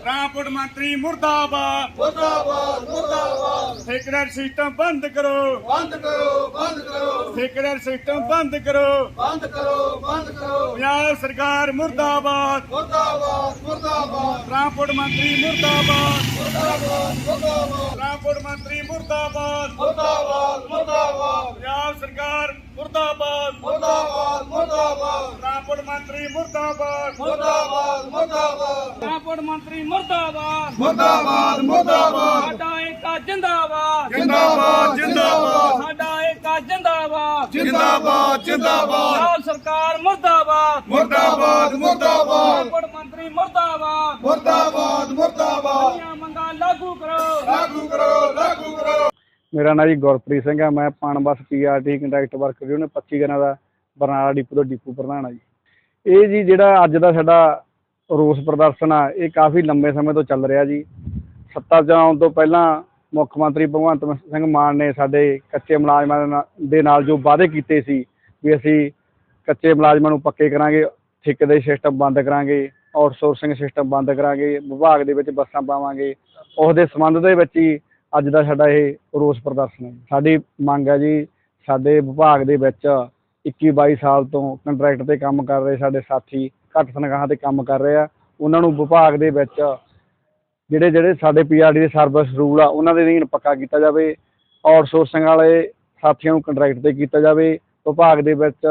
Transport ਮੰਤਰੀ ਮੁਰਦਾਬਾਦ। ਮੁਰਦਾਬਾਦ ਮੁਰਦਾਬਾਦ। ਠੇਕੇਦਾਰ ਸਿਸਟਮ ਬੰਦ ਕਰੋ। ਬੰਦ ਕਰੋ ਬੰਦ ਕਰੋ। ਠੇਕੇਦਾਰ ਸਿਸਟਮ ਬੰਦ ਕਰੋ। ਬੰਦ ਕਰੋ ਬੰਦ ਕਰੋ। ਪੰਜਾਬ ਸਰਕਾਰ ਮੁਰਦਾਬਾਦ। ਮੁਰਦਾਬਾਦ ਮੁਰਦਾਬਾਦ। ਟਰਾਂਸਪੋਰਟ ਮੰਤਰੀ ਮੁਰਦਾਬਾਦ। ਮੁਰਦਾਬਾਦ ਮੁਰਦਾਬਾਦ। ਟਰਾਂਸਪੋਰਟ ਮੰਤਰੀ ਮੁਰਦਾਬਾਦ। ਮੁਰਦਾਬਾਦ ਮੁਰਦਾਬਾਦ। ਪੰਜਾਬ ਸਰਕਾਰ ਮੁਰਦਾਬਾਦ ਮੁਰਦਾਬਾਦ। ਮੁਰਦਾਬਾਦ। ਟਰਾਂਸਪੋਰਟ ਮੰਤਰੀ ਮੁਰਦਾਬਾਦ। ਮੁਰਦਾਬਾਦ ਮੁਰਦਾਬਾਦ। ਟਰਾਂਸਪੋਰਟ ਮੰਤਰੀ ਮੁਰਦਾਬਾਦ। ਮੁਰਦਾਬਾਦ ਮੁਰਦਾਬਾਦ। ਸਾਡਾ ਏਕਾ ਜਿੰਦਾਬਾਦ। ਜਿੰਦਾਬਾਦ ਜਿੰਦਾਬਾਦ। ਸਾਡਾ ਏਕਾ ਜਿੰਦਾਬਾਦ। ਜਿੰਦਾਬਾਦ ਜਿੰਦਾਬਾਦ। ਪੰਜਾਬ ਸਰਕਾਰ ਮੁਰਦਾਬਾਦ। ਮੁਰਦਾਬਾਦ ਮੁਰਦਾਬਾਦ। ਟਰਾਂਸਪੋਰਟ ਮੰਤਰੀ ਮੁਰਦਾਬਾਦ। ਮੁਰਦਾਬਾਦ ਮੁਰਦਾਬਾਦ। ਦੀਆਂ ਮੰਗਾਂ ਲਾਗੂ ਕਰੋ। ਲਾਗੂ ਕਰੋ ਲਾਗੂ ਕਰੋ। ਮੇਰਾ ਨਾਂ ਜੀ ਗੁਰਪ੍ਰੀਤ ਸਿੰਘ ਹੈ ਮੈਂ Punbus PRT contract worker union 25 ਗਣਾ ਦਾ ਬਰਨਾਲਾ ਡਿਪੂ ਤੋਂ ਡਿਪੂ ਪ੍ਰਧਾਨ ਆ ਜੀ। ਇਹ ਜੀ ਜਿਹੜਾ ਅੱਜ ਦਾ ਸਾਡਾ ਰੋਸ ਪ੍ਰਦਰਸ਼ਨ ਆ, ਇਹ ਕਾਫੀ ਲੰਬੇ ਸਮੇਂ ਤੋਂ ਚੱਲ ਰਿਹਾ ਜੀ। ਸੱਤਾ 'ਚ ਆਉਣ ਤੋਂ ਪਹਿਲਾਂ ਮੁੱਖ ਮੰਤਰੀ ਭਗਵੰਤ ਸਿੰਘ ਮਾਨ ਨੇ ਸਾਡੇ ਕੱਚੇ ਮੁਲਾਜ਼ਮਾਂ ਦੇ ਨਾਲ- ਦੇ ਨਾਲ ਜੋ ਵਾਅਦੇ ਕੀਤੇ ਸੀ ਵੀ ਅਸੀਂ ਕੱਚੇ ਮੁਲਾਜ਼ਮਾਂ ਨੂੰ ਪੱਕੇ ਕਰਾਂਗੇ, ਠੇਕੇ ਦੇ ਸਿਸਟਮ ਬੰਦ ਕਰਾਂਗੇ, ਆਊਟਸੋਰਸਿੰਗ ਸਿਸਟਮ ਬੰਦ ਕਰਾਂਗੇ, ਵਿਭਾਗ ਦੇ ਵਿੱਚ ਬੱਸਾਂ ਪਾਵਾਂਗੇ, ਉਸ ਦੇ ਸੰਬੰਧ ਦੇ ਵਿੱਚ ਹੀ ਅੱਜ ਦਾ ਸਾਡਾ ਇਹ ਰੋਸ ਪ੍ਰਦਰਸ਼ਨ ਹੈ। ਸਾਡੀ ਮੰਗ ਹੈ ਜੀ, ਸਾਡੇ ਵਿਭਾਗ ਦੇ ਵਿੱਚ 21 22 ਸਾਲ ਤੋਂ ਕੰਟਰੈਕਟ ਤੇ ਕੰਮ ਕਰ ਰਹੇ ਸਾਡੇ ਸਾਥੀ, ਘੱਟ ਤਨਖਾਹਾਂ ਤੇ ਕੰਮ ਕਰ ਰਹੇ ਆ। ਉਹਨਾਂ ਨੂੰ ਵਿਭਾਗ ਦੇ ਵਿੱਚ ਜਿਹੜੇ ਜਿਹੜੇ ਸਾਡੇ ਪੀਆਰਡੀ ਦੇ ਸਰਵਿਸ ਰੂਲ ਆ, ਉਹਨਾਂ ਦੇ ਅਧੀਨ ਪੱਕਾ ਕੀਤਾ ਜਾਵੇ। ਆਊਟਸੋਰਸਿੰਗ ਵਾਲੇ ਸਾਥੀਆਂ ਨੂੰ ਕੰਟਰੈਕਟ ਤੇ ਕੀਤਾ ਜਾਵੇ। ਵਿਭਾਗ ਦੇ ਵਿੱਚ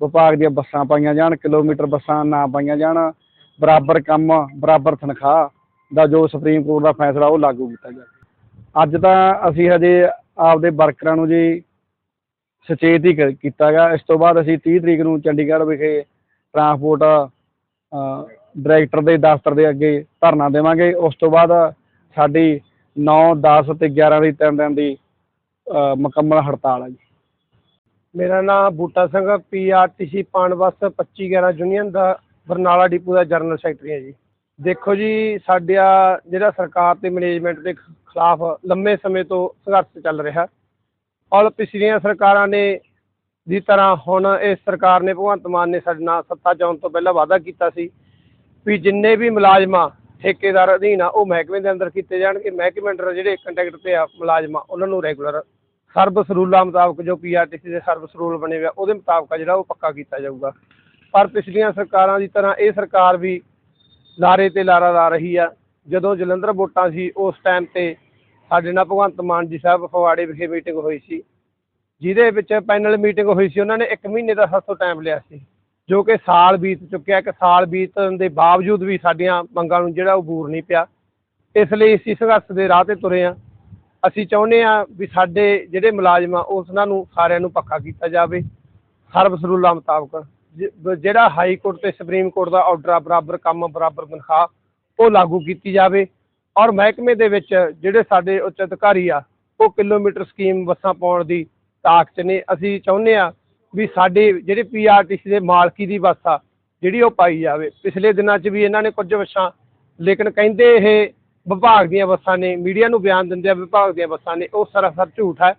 ਵਿਭਾਗ ਦੀਆਂ ਬੱਸਾਂ ਪਾਈਆਂ ਜਾਣ, ਕਿਲੋਮੀਟਰ ਬੱਸਾਂ ਨਾ ਪਾਈਆਂ ਜਾਣ। ਬਰਾਬਰ ਕੰਮ, ਬਰਾਬਰ ਤਨਖਾਹ ਦਾ ਜੋ ਸੁਪਰੀਮ ਕੋਰਟ ਦਾ ਫੈਸਲਾ ਉਹ ਲਾਗੂ ਕੀਤਾ ਜਾਵੇ। ਅੱਜ ਤਾਂ ਅਸੀਂ ਹਜੇ ਆਪਦੇ ਵਰਕਰਾਂ ਨੂੰ ਜੀ ਸੁਚੇਤ ਹੀ ਕ- ਕੀਤਾ ਗਿਆ। ਇਸ ਤੋਂ ਬਾਅਦ ਅਸੀਂ 30 ਤਰੀਕ ਨੂੰ ਚੰਡੀਗੜ੍ਹ ਵਿਖੇ ਟਰਾਂਸਪੋਰਟ ਡਾਇਰੈਕਟਰ ਦੇ ਦਫ਼ਤਰ ਦੇ ਅੱਗੇ ਧਰਨਾ ਦੇਵਾਂਗੇ। ਉਸ ਤੋਂ ਬਾਅਦ ਸਾਡੀ 9 10 ਤੇ 11 ਦੀ ਤਿੰਨ ਦਿਨ ਦੀ ਮੁਕੰਮਲ ਹੜਤਾਲ ਹੈ ਜੀ। ਮੇਰਾ ਨਾਮ ਬੂਟਾ ਸਿੰਘ ਪੀਆਰਟੀਸੀ ਪਾਣਬਸ 2511 ਯੂਨੀਅਨ ਦਾ ਬਰਨਾਲਾ ਡਿਪੂ ਦਾ ਜਨਰਲ ਸੈਕਟਰੀ ਹੈ ਜੀ। ਦੇਖੋ ਜੀ, ਸਾਡਾ ਜਿਹੜਾ ਸਰਕਾਰ ਤੇ ਮੈਨੇਜਮੈਂਟ ਦੇ ਖਿਲਾਫ ਲੰਮੇ ਸਮੇਂ ਤੋਂ ਸੰਘਰਸ਼ ਚੱਲ ਰਿਹਾ ਔਰ ਪਿਛਲੀਆਂ ਸਰਕਾਰਾਂ ਨੇ ਦੀ ਤਰ੍ਹਾਂ ਹੁਣ ਇਸ ਸਰਕਾਰ ਨੇ ਭਗਵੰਤ ਮਾਨ ਨੇ ਸਾਡੇ ਨਾਲ ਸੱਤਾ 'ਚ ਤੋਂ ਪਹਿਲਾਂ ਵਾਅਦਾ ਕੀਤਾ ਸੀ ਵੀ ਜਿੰਨੇ ਵੀ ਮੁਲਾਜ਼ਮਾਂ ਠੇਕੇਦਾਰ ਅਧੀਨ ਆ, ਉਹ ਮਹਿਕਮੇ ਦੇ ਅੰਦਰ ਕੀਤੇ ਜਾਣਗੇ। ਮਹਿਕਮੇ ਅੰਦਰ ਜਿਹੜੇ ਕੰਟੈਕਟ ਤੇ ਆ ਮੁਲਾਜ਼ਮਾਂ, ਉਹਨਾਂ ਨੂੰ ਰੈਗੂਲਰ ਸਰਵਿਸ ਰੂਲਾਂ ਮੁਤਾਬਕ ਜੋ ਪੀਆਰਟੀਸੀ ਦੇ ਸਰਵਿਸ ਰੂਲ ਬਣੇ ਹੋਏ ਆ, ਉਹਦੇ ਮੁਤਾਬਕ ਆ ਜਿਹੜਾ ਉਹ ਪੱਕਾ ਕੀਤਾ ਜਾਊਗਾ। ਪਰ ਪਿਛਲੀਆਂ ਸਰਕਾਰਾਂ ਦੀ ਤਰ੍ਹਾਂ ਇਹ ਸਰਕਾਰ ਵੀ ਲਾਰੇ ਤੇ ਲਾਰਾ ਲਾ ਰਹੀ ਆ। ਜਦੋਂ ਜਲੰਧਰ ਵੋਟਾਂ ਸੀ, ਉਸ ਟਾਈਮ ਤੇ ਸਾਡੇ ਨਾਲ ਭਗਵੰਤ ਮਾਨ ਜੀ ਸਾਹਿਬ ਫਗਵਾੜੇ ਵਿਖੇ ਮੀਟਿੰਗ ਹੋਈ ਸੀ। ਜਿਹਦੇ ਵਿੱਚ ਪੈਨਲ ਮੀਟਿੰਗ ਹੋਈ ਸੀ, ਉਹਨਾਂ ਨੇ 1 ਮਹੀਨੇ ਦਾ ਸਾਥੋਂ ਟਾਈਮ ਲਿਆ ਸੀ। ਜੋ ਕਿ ਸਾਲ ਬੀਤ ਚੁੱਕਿਆ, ਇੱਕ ਸਾਲ ਬੀਤਣ ਦੇ ਬਾਵਜੂਦ ਵੀ ਸਾਡੀਆਂ ਮੰਗਾਂ ਨੂੰ ਜਿਹੜਾ ਉਹ ਬੂਰ ਨਹੀਂ ਪਿਆ। ਇਸ ਲਈ ਅਸੀਂ ਸੰਘਰਸ਼ ਦੇ ਰਾਹ ਤੇ ਤੁਰੇ ਆ ਅਸੀਂ ਚਾਹੁੰਦੇ ਆ ਵੀ ਸਾਡੇ ਜਿਹੜੇ ਮੁਲਾਜ਼ਮ ਆ ਉਹਨਾਂ ਨੂੰ ਸਾਰਿਆਂ ਨੂੰ ਪੱਕਾ ਕੀਤਾ ਜਾਵੇ। ਸਰਵਿਸ ਰੂਲਾਂ ਮੁਤਾਬਕ ਜਿਹੜਾ ਹਾਈ ਕੋਰਟ ਤੇ ਸੁਪਰੀਮ ਕੋਰਟ ਦਾ ਆਰਡਰ ਆ, ਬਰਾਬਰ ਕੰਮ, ਬਰਾਬਰ ਤਨਖਾਹ, ਉਹ ਲਾਗੂ ਕੀਤੀ ਜਾਵੇ। ਔਰ ਮਹਿਕਮੇ ਦੇ ਵਿੱਚ ਜਿਹੜੇ ਸਾਡੇ ਉੱਚ ਅਧਿਕਾਰੀ ਆ, ਉਹ ਕਿਲੋਮੀਟਰ ਸਕੀਮ ਬੱਸਾਂ ਪਾਉਣ ਦੀ ਤਾਕ 'ਚ ਨੇ। ਅਸੀਂ ਚਾਹੁੰਦੇ ਆ ਵੀ ਸਾਡੇ ਜਿਹੜੇ ਪੀਆਰਟੀਸੀ ਦੇ ਮਾਲਕੀ ਦੀ ਬੱਸ ਆ, ਜਿਹੜੀ ਉਹ ਪਾਈ ਜਾਵੇ। ਪਿਛਲੇ ਦਿਨਾਂ 'ਚ ਵੀ ਇਹਨਾਂ ਨੇ ਕੁਝ ਬੱਸਾਂ, ਲੇਕਿਨ ਕਹਿੰਦੇ ਇਹ ਵਿਭਾਗ ਦੀਆਂ ਬੱਸਾਂ ਨੇ, ਮੀਡੀਆ ਨੂੰ ਬਿਆਨ ਦਿੰਦੇ ਆ, ਵਿਭਾਗ ਦੀਆਂ ਬੱਸਾਂ ਨੇ, ਉਹ ਸਰਾਸਰ ਝੂਠ ਹੈ।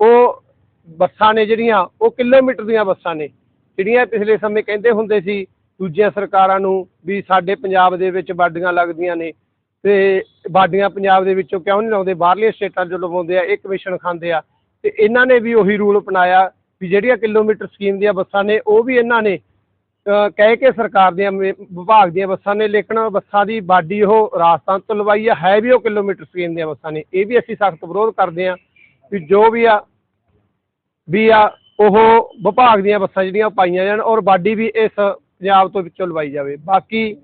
ਉਹ ਬੱਸਾਂ ਨੇ ਜਿਹੜੀਆਂ, ਉਹ ਕਿਲੋਮੀਟਰ ਦੀਆਂ ਬੱਸਾਂ ਨੇ, ਜਿਹੜੀਆਂ ਪਿਛਲੇ ਸਮੇਂ ਕਹਿੰਦੇ ਹੁੰਦੇ ਸੀ, ਦੂਜੀਆਂ ਸਰਕਾਰਾਂ ਨੂੰ ਵੀ ਸਾਡੇ ਪੰਜਾਬ ਦੇ ਵਿੱਚ ਬਾਡੀਆਂ ਲੱਗਦੀਆਂ ਨੇ। ਤੇ ਬਾਡੀਆਂ ਪੰਜਾਬ ਦੇ ਵਿੱਚੋਂ ਕਿਉਂ ਨਹੀਂ ਲਾਉਂਦੇ? ਬਾਹਰਲੀਆਂ ਸਟੇਟਾਂ 'ਚੋਂ ਲਵਾਉਂਦੇ ਆ, ਇਹ ਕਮਿਸ਼ਨ ਖਾਂਦੇ ਆ। ਤੇ ਇਹਨਾਂ ਨੇ ਵੀ ਉਹੀ ਰੂਲ ਅਪਣਾਇਆ ਵੀ ਜਿਹੜੀਆਂ ਕਿਲੋਮੀਟਰ ਸਕੀਮ ਦੀਆਂ ਬੱਸਾਂ ਨੇ, ਉਹ ਵੀ ਇਹਨਾਂ ਨੇ ਕਹਿ ਕੇ ਸਰਕਾਰ ਦੀਆਂ ਵਿਭਾਗ ਦੀਆਂ ਬੱਸਾਂ ਨੇ। ਲੇਕਿਨ ਬੱਸਾਂ ਦੀ ਬਾਡੀ ਉਹ ਰਾਜਸਥਾਨ ਤੋਂ ਲਵਾਈ ਆ, ਹੈ ਵੀ ਉਹ ਕਿਲੋਮੀਟਰ ਸਕੀਮ ਦੀਆਂ ਬੱਸਾਂ ਨੇ। ਇਹ ਵੀ ਅਸੀਂ ਸਖਤ ਵਿਰੋਧ ਕਰਦੇ ਆ ਵੀ ਜੋ ਵੀ ਆ ਵੀ ਆ, ਉਹ ਵਿਭਾਗ ਦੀਆਂ ਬੱਸਾਂ ਜਿਹੜੀਆਂ ਪਾਈਆਂ ਜਾਣ ਔਰ ਬਾਡੀ ਵੀ ਇਸ ਪੰਜਾਬ ਤੋਂ ਵਿੱਚੋਂ ਲਵਾਈ ਜਾਵੇ। ਬਾਕੀ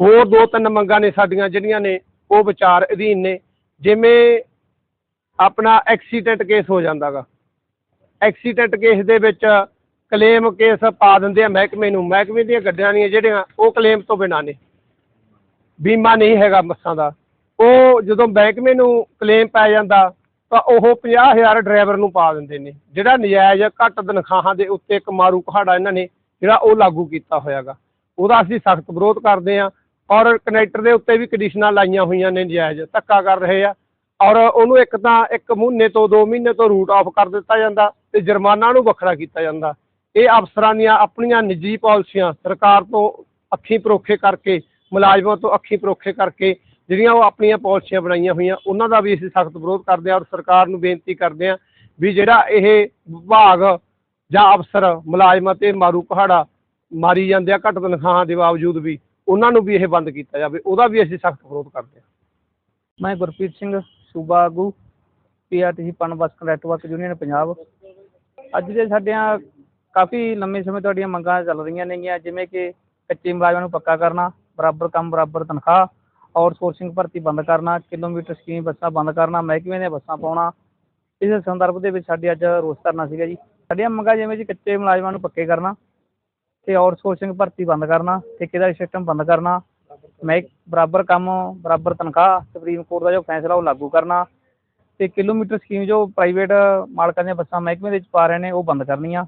ਹੋਰ ਦੋ ਤਿੰਨ ਮੰਗਾਂ ਨੇ ਸਾਡੀਆਂ ਜਿਹੜੀਆਂ ਨੇ, ਉਹ ਵਿਚਾਰ ਅਧੀਨ ਨੇ। ਜਿਵੇਂ ਆਪਣਾ ਐਕਸੀਡੈਂਟ ਕੇਸ ਹੋ ਜਾਂਦਾਗਾ। ਐਕਸੀਡੈਂਟ ਕੇਸ ਦੇ ਵਿੱਚ ਕਲੇਮ ਕੇਸ ਪਾ ਦਿੰਦੇ ਆ ਮਹਿਕਮੇ ਨੂੰ। ਮਹਿਕਮੇ ਦੀਆਂ ਗੱਡੀਆਂ ਦੀਆਂ ਜਿਹੜੀਆਂ, ਉਹ ਕਲੇਮ ਤੋਂ ਬਿਨਾਂ ਨੇ। ਬੀਮਾ ਨਹੀਂ ਹੈਗਾ ਬੱਸਾਂ ਦਾ। ਉਹ ਜਦੋਂ ਮਹਿਕਮੇ ਨੂੰ ਕਲੇਮ ਪੈ ਜਾਂਦਾ, ਤਾਂ ਉਹ 50000 ਡਰਾਈਵਰ ਨੂੰ ਪਾ ਦਿੰਦੇ ਨੇ। ਜਿਹੜਾ ਨਜਾਇਜ਼ ਘੱਟ ਤਨਖਾਹਾਂ ਦੇ ਉੱਤੇ ਇੱਕ ਮਾਰੂ ਕਹਾੜਾ ਇਹਨਾਂ ਨੇ, ਜਿਹੜਾ ਉਹ ਲਾਗੂ ਕੀਤਾ ਹੋਇਆਗਾ। ਉਹਦਾ ਅਸੀਂ ਸਖਤ ਵਿਰੋਧ ਕਰਦੇ ਹਾਂ। ਔਰ ਕਨੈਕਟਰ ਦੇ ਉੱਤੇ ਵੀ ਕੰਡੀਸ਼ਨਾਂ ਲਾਈਆਂ ਹੋਈਆਂ ਨੇ ਨਜਾਇਜ਼ ਧੱਕਾ ਕਰ ਰਹੇ ਆ। ਔਰ ਉਹਨੂੰ ਇੱਕ ਤਾਂ ਇੱਕ ਮਹੀਨੇ ਤੋਂ 2 ਮਹੀਨੇ ਤੋਂ ਰੂਟ ਆਫ ਕਰ ਦਿੱਤਾ ਜਾਂਦਾ ਤੇ ਜੁਰਮਾਨਾ ਨੂੰ ਵੱਖਰਾ ਕੀਤਾ ਜਾਂਦਾ। ਇਹ ਅਫਸਰਾਂ ਦੀਆਂ ਆਪਣੀਆਂ ਨਿੱਜੀ ਪਾਲਿਸੀਆਂ, ਸਰਕਾਰ ਤੋਂ ਅੱਖੀਂ ਪਰੋਖੇ ਕਰਕੇ, ਮੁਲਾਜ਼ਮਾਂ ਤੋਂ ਅੱਖੀ ਪਰੋਖੇ ਕਰਕੇ ਜਿਹੜੀਆਂ ਉਹ ਆਪਣੀਆਂ ਪਾਲਿਸੀਆਂ ਬਣਾਈਆਂ ਹੋਈਆਂ, ਉਹਨਾਂ ਦਾ ਵੀ ਅਸੀਂ ਸਖਤ ਵਿਰੋਧ ਕਰਦੇ ਹਾਂ ਔਰ ਸਰਕਾਰ ਨੂੰ ਬੇਨਤੀ ਕਰਦੇ ਹਾਂ ਵੀ ਜਿਹੜਾ ਇਹ ਵਿਭਾਗ ਜਾਂ ਅਫਸਰ ਮੁਲਾਜ਼ਮਾਂ ਤੇ ਮਾਰੂ ਪਹਾੜਾ ਮਾਰੀ ਜਾਂਦੇ ਆ, ਘੱਟ ਤਨਖਾਹਾਂ ਦੇ ਬਾਵਜੂਦ ਵੀ ਉਹਨਾਂ ਨੂੰ ਵੀ ਇਹ ਬੰਦ ਕੀਤਾ ਜਾਵੇ, ਉਹਦਾ ਵੀ ਅਸੀਂ ਸਖਤ ਵਿਰੋਧ ਕਰਦੇ ਹਾਂ। ਮੈਂ ਗੁਰਪ੍ਰੀਤ ਸਿੰਘ, ਸੂਬਾ ਆਗੂ, ਪੀਆਰਟੀਸੀ ਪਨ ਬੱਸ ਯੂਨੀਅਨ, ਪੰਜਾਬ। ਅੱਜ ਦੇ ਸਾਡੀਆਂ ਕਾਫੀ ਲੰਮੇ ਸਮੇਂ ਤੁਹਾਡੀਆਂ ਮੰਗਾਂ ਚੱਲ ਰਹੀਆਂ ਨੇਗੀਆਂ, ਜਿਵੇਂ ਕਿ ਕੱਚੇ ਮੁਲਾਜ਼ਮਾਂ ਨੂੰ ਪੱਕਾ ਕਰਨਾ, ਬਰਾਬਰ ਕੰਮ, ਬਰਾਬਰ ਤਨਖਾਹ, ਆਊਟਸੋਰਸਿੰਗ ਭਰਤੀ ਬੰਦ ਕਰਨਾ, ਕਿਲੋਮੀਟਰ ਸਕੀਮ ਬੱਸਾਂ ਬੰਦ ਕਰਨਾ ਮਹਿਕਮੇ ਦੀਆਂ ਬੱਸਾਂ ਪਾਉਣਾ। ਇਸ ਸੰਦਰਭ ਦੇ ਵਿੱਚ ਸਾਡੇ ਅੱਜ ਰੋਸ ਧਰਨਾ ਸੀਗਾ ਜੀ। ਸਾਡੀਆਂ ਮੰਗਾਂ ਜਿਵੇਂ ਜੀ ਕੱਚੇ ਮੁਲਾਜ਼ਮਾਂ ਨੂੰ ਪੱਕੇ ਕਰਨਾ ਤੇ ਆਊਟਸੋਰਸਿੰਗ ਭਰਤੀ ਬੰਦ ਕਰਨਾ, ਠੇਕੇਦਾਰੀ ਸਿਸਟਮ ਬੰਦ ਕਰਨਾ। ਮੈਂ ਬਰਾਬਰ ਕੰਮ, ਬਰਾਬਰ ਤਨਖਾਹ, ਸੁਪਰੀਮ ਕੋਰਟ ਦਾ ਜੋ ਫੈਸਲਾ ਉਹ ਲਾਗੂ ਕਰਨਾ। ਤੇ ਕਿਲੋਮੀਟਰ ਸਕੀਮ ਜੋ ਪ੍ਰਾਈਵੇਟ ਮਾਲਕਾਂ ਦੀਆਂ ਬੱਸਾਂ ਮਹਿਕਮੇ ਦੇ ਵਿੱਚ ਪਾ ਰਹੇ ਨੇ, ਉਹ ਬੰਦ ਕਰਨੀਆਂ।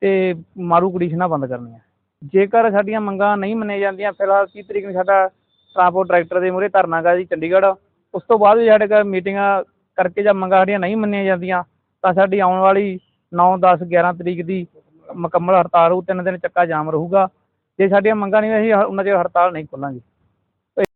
ਤੇ ਮਾਰੂ ਕੰਡੀਸ਼ਨਾਂ ਬੰਦ ਕਰਨੀਆਂ। ਜੇਕਰ ਸਾਡੀਆਂ ਮੰਗਾਂ ਨਹੀਂ ਮੰਨੀਆਂ ਜਾਂਦੀਆਂ, ਫਿਲਹਾਲ 30 ਤਰੀਕ ਨੂੰ ਸਾਡਾ ਟਰਾਂਸਪੋਰਟ ਡਾਇਰੈਕਟਰ ਦੇ ਮੂਹਰੇ ਧਰਨਾ ਗਾ ਜੀ ਚੰਡੀਗੜ੍ਹ। ਉਸ ਤੋਂ ਬਾਅਦ ਵੀ ਸਾਡੇ ਕੋਲ ਮੀਟਿੰਗਾਂ ਕਰਕੇ ਜਾਂ ਮੰਗਾਂ ਸਾਡੀਆਂ ਨਹੀਂ ਮੰਨੀਆਂ ਜਾਂਦੀਆਂ, ਤਾਂ ਸਾਡੀ ਆਉਣ ਵਾਲੀ 9 10 11 ਤਰੀਕ ਦੀ ਮੁਕੰਮਲ ਹੜਤਾਲ ਹੋਊ, ਤਿੰਨ ਦਿਨ ਚੱਕਾ ਜਾਮ ਰਹੂਗਾ। ਜੇ ਸਾਡੀਆਂ ਮੰਗਾਂ ਨਹੀਂ ਅਸੀਂ ਉਹਨਾਂ ਚਿਰ ਹੜਤਾਲ ਨਹੀਂ ਖੋਲਾਂਗੇ।